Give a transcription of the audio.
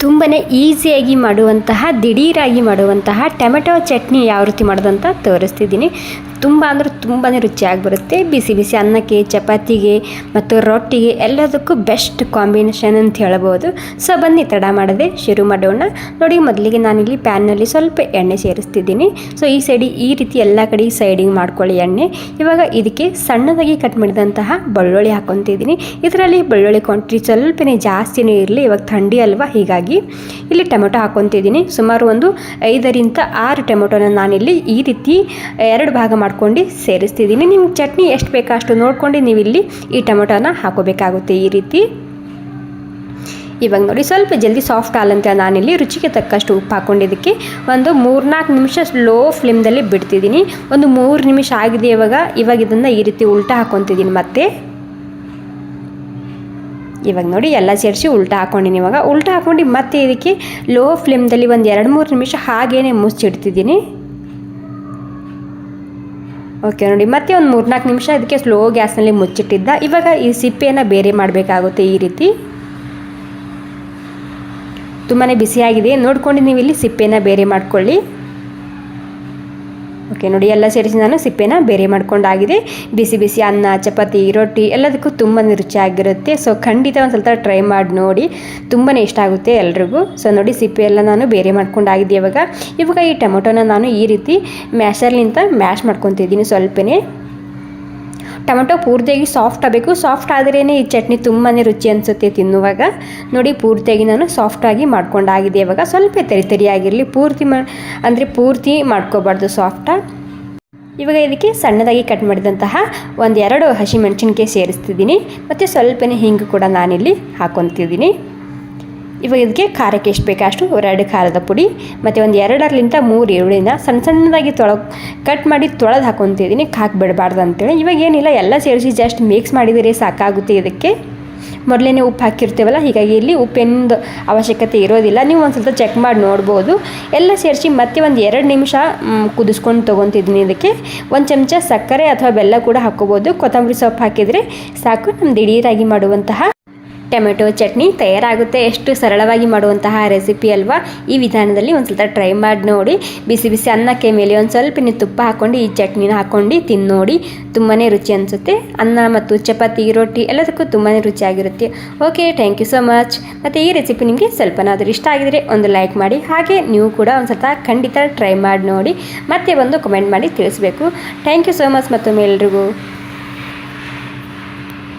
ತುಂಬಾ ಈಸಿಯಾಗಿ ಮಾಡುವಂತಹ ದಿಢೀರಾಗಿ ಮಾಡುವಂತಹ ಟೊಮೆಟೊ ಚಟ್ನಿ ಯಾವ ರೀತಿ ಮಾಡೋದಂತ ತೋರಿಸ್ತಿದ್ದೀನಿ. ತುಂಬ ಅಂದರೆ ತುಂಬಾ ರುಚಿಯಾಗಿ ಬರುತ್ತೆ. ಬಿಸಿ ಬಿಸಿ ಅನ್ನಕ್ಕೆ, ಚಪಾತಿಗೆ ಮತ್ತು ರೊಟ್ಟಿಗೆ ಎಲ್ಲದಕ್ಕೂ ಬೆಸ್ಟ್ ಕಾಂಬಿನೇಷನ್ ಅಂತ ಹೇಳ್ಬೋದು. ಸೊ ಬನ್ನಿ, ತಡ ಮಾಡದೆ ಶುರು ಮಾಡೋಣ. ನೋಡಿ, ಮೊದಲಿಗೆ ನಾನಿಲ್ಲಿ ಪ್ಯಾನ್ನಲ್ಲಿ ಸ್ವಲ್ಪ ಎಣ್ಣೆ ಸೇರಿಸ್ತಿದ್ದೀನಿ. ಸೊ ಈ ಸೈಡಿ ಈ ರೀತಿ ಎಲ್ಲ ಕಡೆ ಸೈಡಿಂಗ್ ಮಾಡ್ಕೊಳ್ಳಿ ಎಣ್ಣೆ. ಇವಾಗ ಇದಕ್ಕೆ ಸಣ್ಣದಾಗಿ ಕಟ್ ಮಾಡಿದಂತಹ ಬೆಳ್ಳುಳ್ಳಿ ಹಾಕೊತಿದ್ದೀನಿ ಇದರಲ್ಲಿ ಬೆಳ್ಳುಳ್ಳಿ ಕೊಂಟ್ರಿ ಸ್ವಲ್ಪನೇ ಜಾಸ್ತಿನೇ ಇರಲಿ. ಇವಾಗ ಥಂಡಿ ಅಲ್ವಾ, ಹೀಗಾಗಿ ಇಲ್ಲಿ ಟೊಮೆಟೊ ಹಾಕೊತಿದ್ದೀನಿ ಸುಮಾರು ಒಂದು ಐದರಿಂದ ಆರು ಟೊಮೆಟೊನ ನಾನಿಲ್ಲಿ ಈ ರೀತಿ ಎರಡು ಭಾಗ ಮಾಡ್ಕೊಂಡು ಸೇರಿಸ್ತಿದ್ದೀನಿ. ನಿಮ್ಗೆ ಚಟ್ನಿ ಎಷ್ಟು ಬೇಕೋ ಅಷ್ಟು ನೋಡ್ಕೊಂಡು ನೀವು ಇಲ್ಲಿ ಈ ಟೊಮೆಟೊನ ಹಾಕೋಬೇಕಾಗುತ್ತೆ ಈ ರೀತಿ. ಇವಾಗ ನೋಡಿ, ಸ್ವಲ್ಪ ಜಲ್ದಿ ಸಾಫ್ಟ್ ಹಾಲಂತ ನಾನಿಲ್ಲಿ ರುಚಿಗೆ ತಕ್ಕಷ್ಟು ಉಪ್ಪು ಹಾಕೊಂಡಿದ್ದಕ್ಕೆ ಒಂದು ಮೂರ್ನಾಲ್ಕು ನಿಮಿಷ ಸ್ಲೋ ಫ್ಲೇಮ್ದಲ್ಲಿ ಬಿಡ್ತಿದ್ದೀನಿ. ಒಂದು ಮೂರು ನಿಮಿಷ ಆಗಿದೆ ಇವಾಗ. ಇವಾಗ ಇದನ್ನು ಈ ರೀತಿ ಉಲ್ಟಾ ಹಾಕ್ಕೊತಿದ್ದೀನಿ ಮತ್ತೆ. ಇವಾಗ ನೋಡಿ, ಎಲ್ಲ ಸೇರಿಸಿ ಉಲ್ಟಾ ಹಾಕೊಂಡಿನಿ ಇವಾಗ. ಉಲ್ಟಾ ಹಾಕ್ಕೊಂಡು ಮತ್ತೆ ಇದಕ್ಕೆ ಲೋ ಫ್ಲೇಮ್ದಲ್ಲಿ ಒಂದು ಎರಡು ಮೂರು ನಿಮಿಷ ಹಾಗೇನೆ ಮುಚ್ಚಿಡ್ತಿದ್ದೀನಿ. ಓಕೆ ನೋಡಿ, ಮತ್ತೆ ಒಂದು ಮೂರ್ನಾಲ್ಕು ನಿಮಿಷ ಇದಕ್ಕೆ ಸ್ಲೋ ಗ್ಯಾಸ್ನಲ್ಲಿ ಮುಚ್ಚಿಟ್ಟಿದ್ದ. ಇವಾಗ ಈ ಸಿಪ್ಪೆಯನ್ನು ಬೇರೆ ಮಾಡಬೇಕಾಗುತ್ತೆ ಈ ರೀತಿ. ತುಂಬಾ ಬಿಸಿಯಾಗಿದೆ ನೋಡ್ಕೊಂಡು ನೀವು ಇಲ್ಲಿ ಸಿಪ್ಪೆನ ಬೇರೆ ಮಾಡ್ಕೊಳ್ಳಿ. ಓಕೆ ನೋಡಿ, ಎಲ್ಲ ಸೇರಿಸಿ ನಾನು ಸಿಪ್ಪೆನ ಬೇರೆ ಮಾಡ್ಕೊಂಡಾಗಿದೆ. ಬಿಸಿ ಬಿಸಿ ಅನ್ನ, ಚಪಾತಿ, ರೊಟ್ಟಿ ಎಲ್ಲದಕ್ಕೂ ತುಂಬಾ ರುಚಿಯಾಗಿರುತ್ತೆ. ಸೊ ಖಂಡಿತ ಒಂದು ಸ್ವಲ್ಪ ಟ್ರೈ ಮಾಡಿ ನೋಡಿ. ತುಂಬಾ ಇಷ್ಟ ಆಗುತ್ತೆ ಎಲ್ರಿಗೂ. ಸೊ ನೋಡಿ ಸಿಪ್ಪೆ ಎಲ್ಲ ನಾನು ಬೇರೆ ಮಾಡ್ಕೊಂಡಾಗಿದೆ ಇವಾಗ. ಇವಾಗ ಈ ಟೊಮೊಟೊನ ನಾನು ಈ ರೀತಿ ಮ್ಯಾಶರ್ಲಿಂತ ಮ್ಯಾಶ್ ಮಾಡ್ಕೊತಿದ್ದೀನಿ ಸ್ವಲ್ಪನೇ. ಟೊಮೆಟೊ ಪೂರ್ತಿಯಾಗಿ ಸಾಫ್ಟ್ ಆಗಬೇಕು. ಸಾಫ್ಟ್ ಆದ್ರೇ ಈ ಚಟ್ನಿ ತುಂಬಾ ರುಚಿ ಅನಿಸುತ್ತೆ ತಿನ್ನುವಾಗ. ನೋಡಿ, ಪೂರ್ತಿಯಾಗಿ ನಾನು ಸಾಫ್ಟಾಗಿ ಮಾಡ್ಕೊಂಡಾಗಿದೆ ಇವಾಗ. ಸ್ವಲ್ಪ ತರಿ ತರಿಯಾಗಿರಲಿ. ಪೂರ್ತಿ ಮಾ, ಅಂದರೆ ಪೂರ್ತಿ ಮಾಡ್ಕೋಬಾರ್ದು ಸಾಫ್ಟ ಇವಾಗ ಇದಕ್ಕೆ ಸಣ್ಣದಾಗಿ ಕಟ್ ಮಾಡಿದಂತಹ ಒಂದೆರಡು ಹಸಿಮೆಣಸಿನ್ಕಾಯಿ ಸೇರಿಸ್ತಿದ್ದೀನಿ. ಮತ್ತು ಸ್ವಲ್ಪನೇ ಹಿಂಗೆ ಕೂಡ ನಾನಿಲ್ಲಿ ಹಾಕೊತಿದ್ದೀನಿ. ಇವಾಗ ಇದಕ್ಕೆ ಖಾರಕ್ಕೆ ಎಷ್ಟು ಬೇಕಾ ಅಷ್ಟು ಎರಡು ಖಾರದ ಪುಡಿ, ಮತ್ತು ಒಂದು ಎರಡರಲಿಂತ ಮೂರು ಈರುಳ್ಳಿನ ಸಣ್ಣ ಸಣ್ಣದಾಗಿ ತೊಳ, ಕಟ್ ಮಾಡಿ ತೊಳೆದು ಹಾಕೊತಿದ್ದೀನಿ ಹಾಕಿ ಬಿಡಬಾರ್ದು ಅಂತೇಳಿ. ಇವಾಗ ಏನಿಲ್ಲ ಎಲ್ಲ ಸೇರಿಸಿ ಜಸ್ಟ್ ಮಿಕ್ಸ್ ಮಾಡಿದರೆ ಸಾಕಾಗುತ್ತೆ ಇದಕ್ಕೆ. ಮೊದಲೇ ಉಪ್ಪು ಹಾಕಿರ್ತೀವಲ್ಲ, ಹೀಗಾಗಿ ಇಲ್ಲಿ ಉಪ್ಪೆಂದು ಅವಶ್ಯಕತೆ ಇರೋದಿಲ್ಲ. ನೀವು ಒಂದು ಸ್ವಲ್ಪ ಚೆಕ್ ಮಾಡಿ ನೋಡ್ಬೋದು. ಎಲ್ಲ ಸೇರಿಸಿ ಮತ್ತೆ ಒಂದು ಎರಡು ನಿಮಿಷ ಕುದಿಸ್ಕೊಂಡು ತೊಗೊತಿದ್ದೀನಿ ಇದಕ್ಕೆ. ಒಂದು ಚಮಚ ಸಕ್ಕರೆ ಅಥವಾ ಬೆಲ್ಲ ಕೂಡ ಹಾಕ್ಕೋಬೋದು. ಕೊತ್ತಂಬರಿ ಸೊಪ್ಪು ಹಾಕಿದರೆ ಸಾಕು. ನಮ್ಮ ದಿಢೀರಾಗಿ ಮಾಡುವಂತಹ ಟೊಮೆಟೊ ಚಟ್ನಿ ತಯಾರಾಗುತ್ತೆ. ಎಷ್ಟು ಸರಳವಾಗಿ ಮಾಡುವಂತಹ ರೆಸಿಪಿ ಅಲ್ವಾ? ಈ ವಿಧಾನದಲ್ಲಿ ಒಂದು ಸ್ವಲ್ಪ ಟ್ರೈ ಮಾಡಿ ನೋಡಿ. ಬಿಸಿ ಬಿಸಿ ಅನ್ನಕ್ಕೆ ಮೇಲೆ ಒಂದು ಸ್ವಲ್ಪ ನೀವು ತುಪ್ಪ ಹಾಕ್ಕೊಂಡು ಈ ಚಟ್ನಿನ ಹಾಕ್ಕೊಂಡು ತಿಂದು ನೋಡಿ ತುಂಬಾ ರುಚಿ ಅನಿಸುತ್ತೆ. ಅನ್ನ ಮತ್ತು ಚಪಾತಿ, ರೊಟ್ಟಿ ಎಲ್ಲದಕ್ಕೂ ತುಂಬಾ ರುಚಿಯಾಗಿರುತ್ತೆ. Okay thank you so much ಮತ್ತು ಈ ರೆಸಿಪಿ ನಿಮಗೆ ಸ್ವಲ್ಪನಾದರೂ ಇಷ್ಟ ಆಗಿದರೆ ಒಂದು ಲೈಕ್ ಮಾಡಿ. ಹಾಗೆ ನೀವು ಕೂಡ ಒಂದು ಸ್ವಲ್ಪ ಖಂಡಿತ ಟ್ರೈ ಮಾಡಿ ನೋಡಿ. ಮತ್ತೆ ಒಂದು ಕಮೆಂಟ್ ಮಾಡಿ ತಿಳಿಸ್ಬೇಕು. ಥ್ಯಾಂಕ್ ಯು ಸೊ ಮಚ್ ಮತ್ತೊಮ್ಮೆ ಎಲ್ರಿಗೂ.